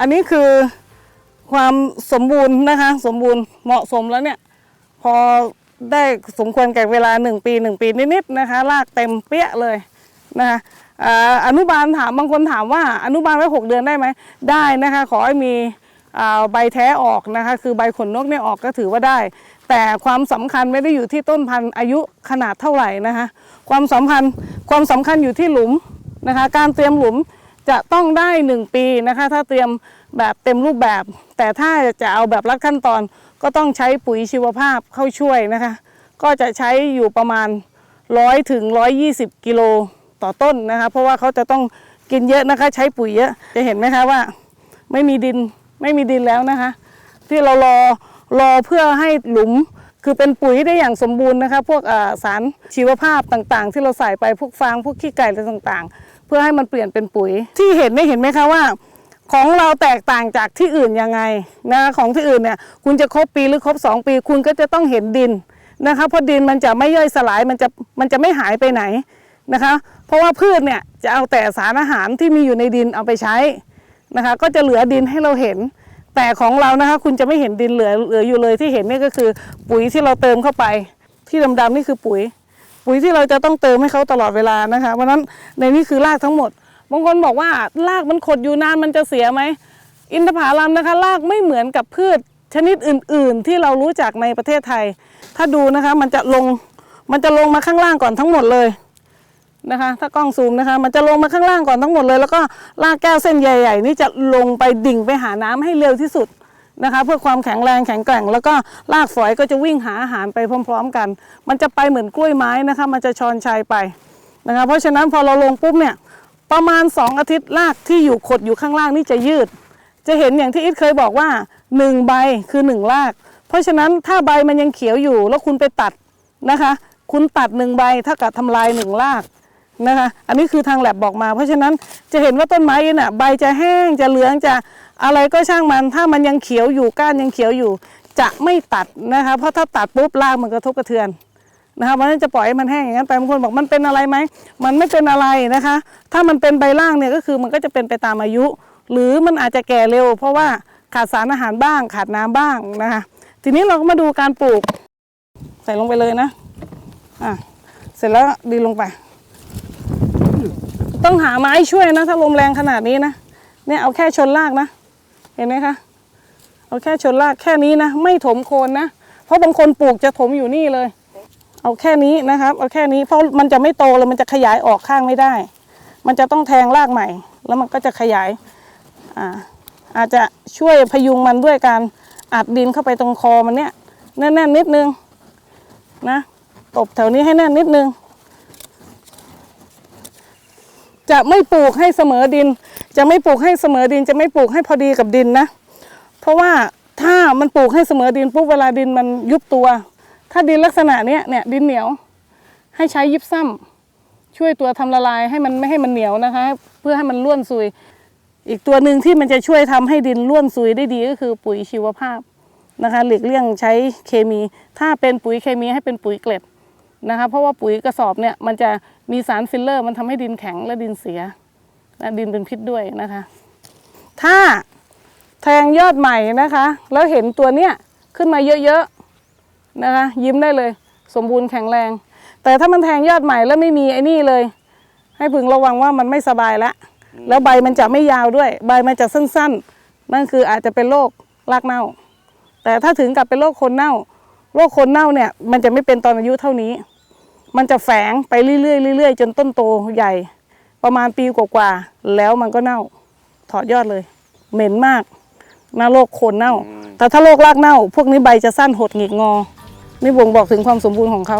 อันนี้คือความสมบูรณ์นะคะ สมบูรณ์เหมาะสมแล้วเนี่ย พอได้สมควรแก่เวลา 1 ปี 1 ปีนิดๆนะคะลากเต็มเปี้ยเลยนะคะออนุบาลถามบางคนถามว่าอนุบาลไว้ 6 เดือนได้ไหมได้นะคะ ขอให้มีใบแท้ออกนะคะ คือใบขนนกเนี่ยออกก็ถือว่าได้ แต่ความสำคัญไม่ได้อยู่ที่ต้นพันธุ์อายุขนาดเท่าไหร่นะคะ ความสำคัญความสำคัญอยู่ที่หลุมนะคะ การเตรียมหลุม จะต้องได้ 1 ปีนะคะ ถ้าเตรียมแบบเต็มรูปแบบ แต่ถ้าจะเอาแบบลัดขั้นตอน ก็ต้องใช้ปุ๋ยชีวภาพเข้าช่วยนะคะ ก็จะใช้อยู่ประมาณ 100ถึง120 กิโลต่อต้นนะคะ เพราะว่าเขาจะต้องกินเยอะนะคะ ใช้ปุ๋ยเยอะจะเห็นไหมคะว่า ไม่มีดินไม่มีดินแล้วนะคะ ที่เรารอรอเพื่อให้หลุมคือเป็นปุ๋ยได้อย่างสมบูรณ์นะคะ พวกสารชีวภาพต่างๆ ที่เราใส่ไปพวกฟางพวกขี้ไก่อะไรต่างๆ เพื่อให้มันเปลี่ยนเป็นปุ๋ย ที่เห็นไม่เห็นไหมคะว่า ของเราแตกต่างจากที่อื่นยังไงนะคะของที่อื่นเนี่ยคุณจะครบปีหรือครบ 2 ปี คุณก็จะต้องเห็นดินนะคะเพราะดินมันจะไม่ย่อยสลายมันจะมันจะไม่หายไปไหนนะคะ เพราะว่าพืชเนี่ยจะเอาแต่สารอาหารที่มีอยู่ในดินเอาไปใช้นะคะ ก็จะเหลือดินให้เราเห็น แต่ของเรานะคะคุณจะไม่เห็นดินเหลือเหลืออยู่เลยที่เห็นนี่ก็คือปุ๋ยที่เราเติมเข้าไป ที่ดำๆนี่คือปุ๋ย ปุ๋ยที่เราจะต้องเติมให้เขาตลอดเวลานะคะเพราะนั้นในนี้คือรากทั้งหมด บางคนบอกว่ารากมันขดอยู่นานมันจะเสียไหม อินทผลัมนะคะรากไม่เหมือนกับพืชชนิดอื่น ๆ ที่เรารู้จักในประเทศไทย ถ้าดูนะคะมันจะลงมันจะลงมาข้างล่างก่อนทั้งหมดเลยนะคะ ถ้ากล้องซูมนะคะ มันจะลงมาข้างล่างก่อนทั้งหมดเลย แล้วก็รากแก้วเส้นใหญ่ ๆ นี่จะลงไปดิ่งไปหาน้ำให้เร็วที่สุด นะคะเพื่อความแข็งแรงแข็งแกร่ง แล้วก็รากฝอยก็จะวิ่งหาอาหารไปพร้อม ๆ กัน มันจะไปเหมือนกล้วยไม้นะคะมันจะชอนชัยไปนะคะเพราะฉะนั้นพอเราลงปุ๊บเนี่ยประมาณ 2 อาทิตย์รากที่อยู่ขดอยู่ข้างล่างนี่จะยืด จะเห็นอย่างที่อิทเคยบอกว่า 1 ใบคือ 1 ราก เพราะฉะนั้นถ้าใบมันยังเขียวอยู่แล้วคุณไปตัดนะคะ คุณตัด 1 ใบเท่ากับทำลาย 1 ราก นะคะ อันนี้คือทางแลบบอกมา เพราะฉะนั้นจะเห็นว่าต้นไม้น่ะใบจะแห้งจะเหลืองจะอะไรก็ช่างมัน ถ้ามันยังเขียวอยู่ก้านยังเขียวอยู่ จะไม่ตัดนะคะ เพราะถ้าตัดปุ๊บรากมันกระทบกระเทือนนะคะเพราะฉะนั้นจะปล่อยให้มันแห้งอย่างนั้นไปบางคนบอกมันเป็นอะไรไหมมันไม่เป็นอะไรนะคะ ถ้ามันเป็นใบล่างเนี่ยก็คือมันก็จะเป็นไปตามอายุ หรือมันอาจจะแก่เร็ว เพราะว่าขาดสารอาหารบ้าง ขาดน้ำบ้างนะคะ ทีนี้เราก็มาดูการปลูก ใส่ลงไปเลยนะอะเสร็จแล้วดีลงไป ต้องหาไม้ช่วยนะ ถ้าลมแรงขนาดนี้นะ เนี่ยเอาแค่ชนรากนะ เห็นไหมคะ เอาแค่ชนรากแค่นี้นะ ไม่ถมโคนนะ เพราะบางคนปลูกจะถมอยู่นี่เลย เอาแค่นี้นะครับ เอาแค่นี้ เพราะมันจะไม่โตเลย มันจะขยายออกข้างไม่ได้ มันจะต้องแทงรากใหม่ แล้วมันก็จะขยาย อ่า อาจจะช่วยพยุงมันด้วยการอัดดินเข้าไปตรงคอมันเนี่ยแน่นๆนิดนึงนะ ตบแถวนี้ให้แน่นนิดนึง จะไม่ปลูกให้เสมอดิน จะไม่ปลูกให้เสมอดิน จะไม่ปลูกให้พอดีกับดินนะ เพราะว่าถ้ามันปลูกให้เสมอดินปุ๊บเวลาดินมันยุบตัว ถ้าดินลักษณะเนี้ยเนี่ยดินเหนียว ให้ใช้ยิบซ้ำช่วยตัวทำละลายให้มันไม่ให้มันเหนียวนะคะ เพื่อให้มันร่วนซุย อีกตัวหนึ่งที่มันจะช่วยทำให้ดินร่วนซุยได้ดีก็คือปุ๋ยชีวภาพนะคะหลีกเลี่ยงใช้เคมี ถ้าเป็นปุ๋ยเคมีให้เป็นปุ๋ยเกล็ด นะคะเพราะว่าปุ๋ยกระสอบเนี่ยมันจะมีสารฟิลเลอร์ มันทำให้ดินแข็งและดินเสียและดินเป็นพิษด้วยนะคะ ถ้าแทงยอดใหม่นะคะ แล้วเห็นตัวเนี้ยขึ้นมาเยอะๆนะคะ ยิ้มได้เลย สมบูรณ์แข็งแรง แต่ถ้ามันแทงยอดใหม่แล้วไม่มีไอ้นี่เลย ให้พึงระวังว่ามันไม่สบายละแล้วใบมันจะไม่ยาวด้วย ใบมันจะสั้นๆ นั่นคืออาจจะเป็นโรครากเน่า แต่ถ้าถึงกับเป็นโรคคนเน่า โรคคนเน่าเนี่ยมันจะไม่เป็นตอนอายุเท่านี้ มันจะแฝงไปเรื่อยๆเรื่อยๆจนต้นโตใหญ่ ประมาณปีกว่าๆแล้วมันก็เน่าถอดยอดเลย เหม็นมากนะโรคโคนเน่า แต่ถ้าโรครากเน่า พวกนี้ใบจะสั้นหดหงิกงอ นี่บ่งบอกถึงความสมบูรณ์ของเขา